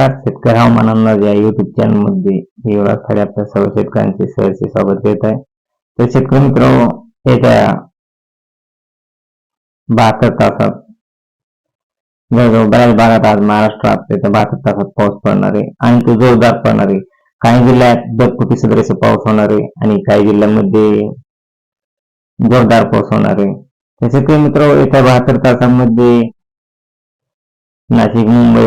नमस्कार. शेतकरी हवामान अंदाज या युट्यूब चॅनलमध्ये मी युवराज आपल्या सर्व शेतकऱ्यांचे सहर्ष स्वागत करत आहे. तर शेतकरी मित्र येत्या बहात्तर तासात जवळजवळ बऱ्याच भागात आज महाराष्ट्रात येत्या बहात्तर तासात पाऊस पडणार आहे आणि तो जोरदार पडणार आहे. काही जिल्ह्यात ढगफुटी सदरेचा पाऊस होणार आहे आणि काही जिल्ह्यांमध्ये जोरदार पाऊस होणार आहे. तर शेतकरी मित्र येत्या बहात्तर तासांमध्ये नाशिक मुंबई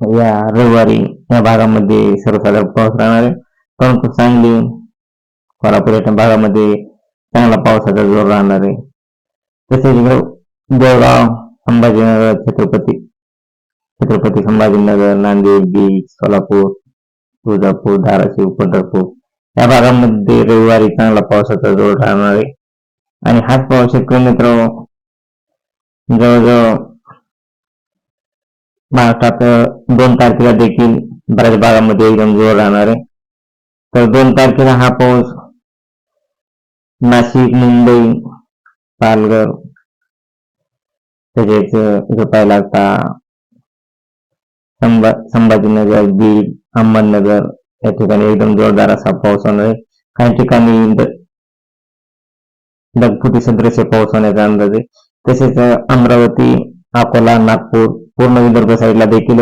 या रविवारी या भागामध्ये सर्वसाधारण पाऊस राहणार आहे. परंतु सांगली कोल्हापूर या भागामध्ये चांगला पावसाचा जोर राहणार आहे. तसेच इकडं देवगाव संभाजीनगर छत्रपती छत्रपती संभाजीनगर नांदेड बीड सोलापूर तुळजापूर धाराशिव पंढरपूर या भागामध्ये रविवारी चांगला पावसाचा जोर राहणार आहे. आणि हाच पाऊस शेतकरी मित्र जवळजवळ महाराष्ट्रात दोन तारखेला देखील बऱ्याच भागामध्ये एकदम जोर राहणार आहे. तर दोन तारखेला हा पाऊस नाशिक मुंबई पालघर तसेच इथं पाहिला असता संभा संभाजीनगर बीड अहमदनगर या ठिकाणी एकदम जोरदार असा पाऊस होणार आहे. काही ठिकाणी द- ढगफुटी पाऊस होण्याचा अंदाज आहे. तसेच अमरावती अकोला नागपूर पूर्ण विदर्भ साईडला देखील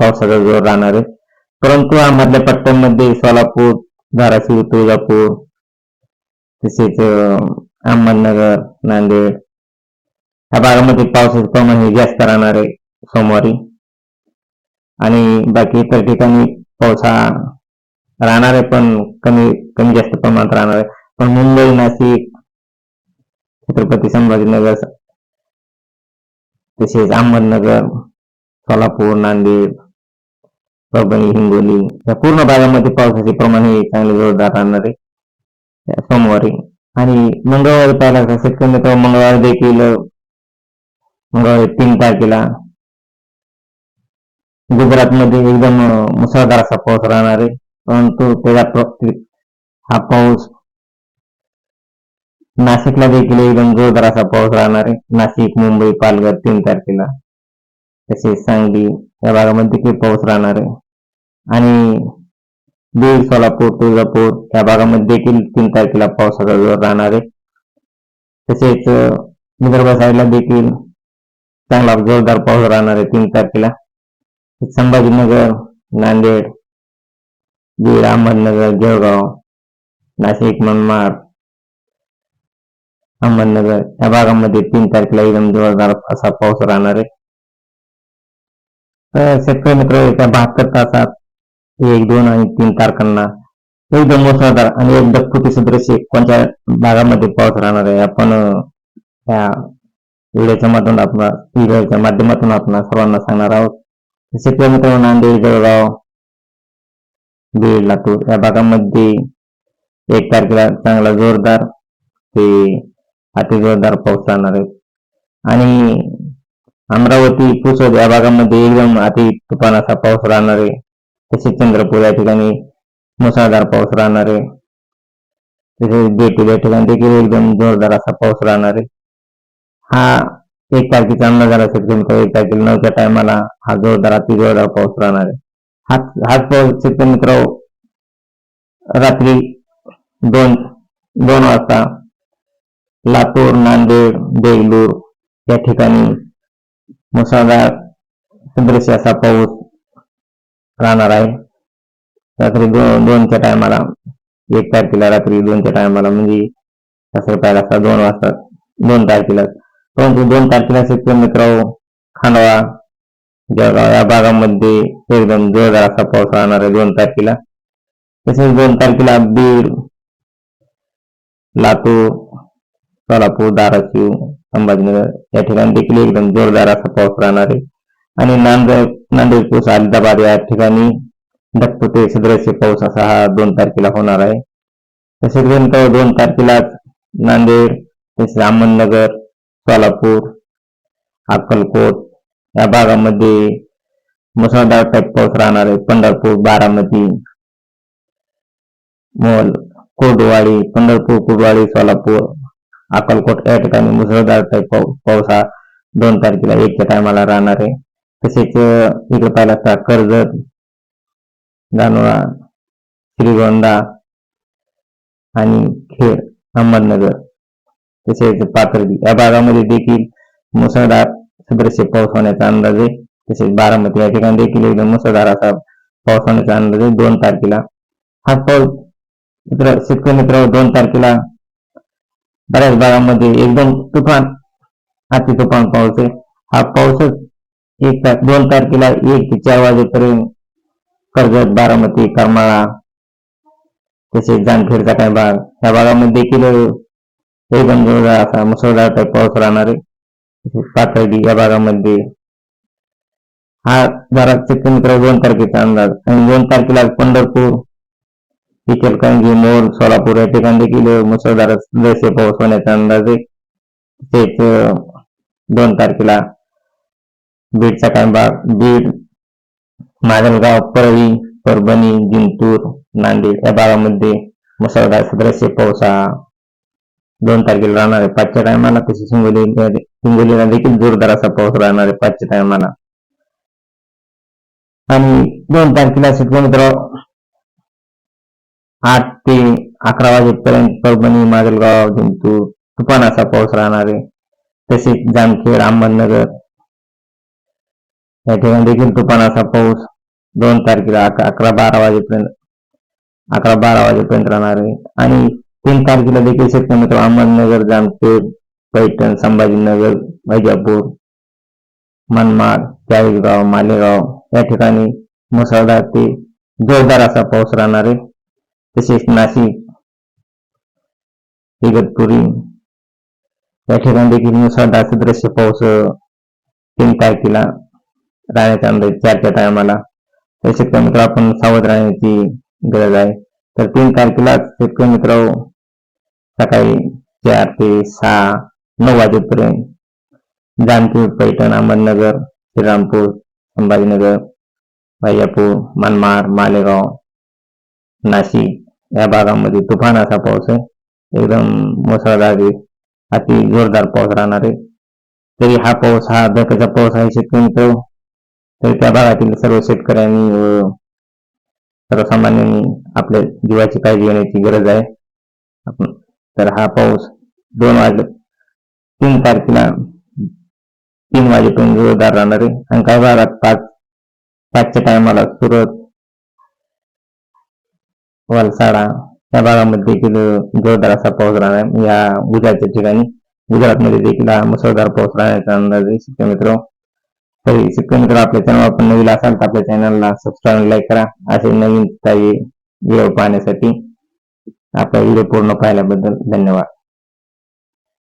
पावसाचा जोर राहणार आहे. परंतु आमधल्या पट्ट्यांमध्ये सोलापूर धाराशिव तुळजापूर तसेच अहमदनगर नांदेड या भागामध्ये पावसाचं प्रमाण हे जास्त राहणार आहे सोमवारी. आणि बाकी इतर ठिकाणी पाऊस हा राहणार आहे पण कमी कमी जास्त प्रमाणात राहणार आहे. पण मुंबई नाशिक छत्रपती संभाजीनगर तसेच अहमदनगर सोलापूर नांदेड परभणी हिंगोली या पूर्ण भागामध्ये पावसाचे प्रमाण हे चांगले जोरदार राहणार आहे. सोमवारी आणि मंगळवारी पाहिला तर सेकंद मित्र मंगळवारी देखील मंगळवारी तीन तारखेला गुजरातमध्ये एकदम मुसळधार असा पाऊस राहणार आहे. परंतु त्याच्या हा पाऊस नाशिकला देखील एकदम जोरदार असा पाऊस राहणार आहे. नाशिक मुंबई पालघर तीन तारखेला. तसेच सांगली या भागामध्ये देखील पाऊस राहणार आहे. आणि बीड सोलापूर तुळजापूर या भागामध्ये देखील तीन तारखेला पावसाचा जोर राहणार आहे. तसेच विदर्भ साईडला देखील चांगला जोरदार पाऊस राहणार आहे तीन तारखेला. संभाजीनगर नांदेड बीड अहमदनगर जळगाव नाशिक मनमाड अहमदनगर या भागामध्ये तीन तारखेला एकदम जोरदार असा पाऊस राहणार आहे तर शेतकरी मित्र येत्या बहात्तर तासात एक दोन आणि तीन तारखांना एकदम मुसळधार आणि एक ढगफुटी सदृश कोणत्या भागामध्ये पाऊस राहणार आहे आपण या व्हिडिओच्या माध्यमातून आपण व्हिडिओच्या माध्यमातून आपण सर्वांना सांगणार आहोत शेतकरी मित्र नांदेड जळगाव बीड लातूर या भागामध्ये एक तारखेला चांगला जोरदार ते अति जोरदार पाऊस राहणार आहे. आणि अमरावती पुसद या भागामध्ये एकदम अति तुफान असा पाऊस राहणार आहे. तसेच चंद्रपूर या ठिकाणी मुसळधार पाऊस राहणार आहे. तसेच बेटी या ठिकाणी देखील एकदम जोरदार असा पाऊस राहणार आहे. हा एक तारखेचा अंदाज झाला शेतकरी एक तारखेला नऊच्या टायमाला हा जोरदार अति जोरदार पाऊस राहणार आहे. हाच हाच पाऊस शेतकरी मित्र रात्री दोन दोन वाजता लातूर नांदेड देगलूर या ठिकाणी मुसळधार सदृश्य असा पाऊस राहणार आहे. रात्री दोन दोनच्या टायमाला एक तारखेला रात्री दोनच्या टायमाला म्हणजे तसं पाहिला असता दोन वाजता दोन तारखेला. परंतु दोन तारखेला शेतकरी मित्र हो, खांडवा जळगाव या भागामध्ये एकदम जोरदार असा पाऊस राहणार आहे दोन तारखेला. तसेच दोन तारखेला बीड लातूर सोलापूर धाराशिव संभाजीनगर या ठिकाणी देखील एकदम जोरदार असा पाऊस राहणार आहे. आणि नांदेड नांदेड पूस या ठिकाणी ढगफुटे सदृश्य पाऊस असा हा दोन तारखेला होणार आहे. तसेच नंतर दोन तारखेलाच नांदेड तसेच अहमदनगर सोलापूर अक्कलकोट या भागामध्ये मुसळधार टाईप पाऊस राहणार आहे. पंढरपूर बारामती मोल कोडवाडी पंढरपूर कुर्डवाडी सोलापूर अक्कलकोट या ठिकाणी मुसळधार टाईप पाऊस हा दोन तारखेला एकच्या टायमाला राहणार आहे. तसेच इकडे पाहिलं असता कर्जत दानोळा श्रीगोंदा आणि खेड अहमदनगर. तसेच पाथर्डी. या भागामध्ये देखील मुसळधार सदृश्य पाऊस होण्याचा अंदाज आहे. तसेच बारामती या ठिकाणी देखील एकदम मुसळधार असा पाऊस होण्याचा अंदाज आहे. दोन तारखेला हा पाऊस मित्र शेतकरी मित्र दोन तारखेला बऱ्याच भागामध्ये एकदम तुफान, अति तुफान पाऊस आहे हा पाऊसच एक दोन तारखेला एक ते चार वाजेपर्यंत कर्जत बारामती, करमाळा, तसेच जामखेडचा काही भाग. या भागामध्ये देखील एकदम जोरदार असा मुसळधार टाईप पाऊस राहणार आहे. पाथर्डी या भागामध्ये हा जरा शेतकरी मित्र दोन तारखेचा अंदाज. आणि दोन तारखेला पंढरपूर इचलकरंजी मोर सोलापूर या ठिकाणी देखील मुसळधार जसे पाऊस होण्याचा अंदाज आहे. दोन तारखेला बीडचा काही भाग बीड माजलगाव परळी परभणी जिंतूर नांदेड या भागामध्ये मुसळधार सदृश्य पाऊस हा दोन तारखेला राहणार आहे. पाचच्या टायमाला तसेच हिंगोली हिंगोलीला देखील जोरदार असा पाऊस राहणार आहे पाचच्या टायमाला. आणि दोन तारखेला शेतकरी मित्र आठ ते अकरा वाजेपर्यंत परभणी माजलगाव जिंतूर तुफानाचा पाऊस राहणार आहे. तसेच जामखेड अहमदनगर या ठिकाणी देखील तुफानाचा पाऊस दोन तारखेला अकरा बारा वाजेपर्यंत अकरा बारा वाजेपर्यंत राहणार आहे. आणि तीन तारखेला देखील शेतकरी अहमदनगर जामखेड पैठण संभाजीनगर वैजापूर मनमाड चाळीसगाव मालेगाव या ठिकाणी मुसळधार ते जोरदार असा पाऊस राहणार आहे. तसेच नाशिक इगतपुरी या ठिकाणी देखील मुसळधार सदृश्य पाऊस तीन तारखेला राहण्याचा अंदाज चारच्या टायमाला तर शेतकरी मित्र आपण सावध राहण्याची गरज आहे तर तीन तारखेलाच शेतकरी मित्र सकाळी चार ते सहा नऊ वाजेपर्यंत जानपूर पैठण अहमदनगर श्रीरामपूर संभाजीनगर वैजापूर मनमाड मालेगाव नाशिक या भागामध्ये तुफान असा पाऊस आहे. एकदम मुसळधार अति जोरदार पाऊस राहणार आहे. तरी हा पाऊस हा धोक्याचा पाऊस आहे शेतकरी मित्र. तरी त्या भागातील सर्व शेतकऱ्यांनी व सर्वसामान्यांनी आपल्या जीवाची काळजी घेण्याची गरज आहे. आपण तर हा पाऊस दोन वाजे तीन तारखेला तीन वाजेपर्यंत जोरदार राहणार आहे. आणि काही भागात पाच पाचच्या टायमाला सुरत वलसाडा या भागामध्ये देखील जोरदार असा पाऊस राहणार आहे या गुजरातच्या ठिकाणी गुजरातमध्ये देखील हा मुसळधार पाऊस राहण्याचा अंदाज आहे शेतकरी मित्र तरी शेतकरी मित्र आपल्या चॅनल आपण नवीन असाल तर आपल्या चॅनलला सबस्क्राईब लाईक करा असे नवीन काही व्हिडिओ पाहण्यासाठी आपला व्हिडिओ पूर्ण पाहिल्याबद्दल धन्यवाद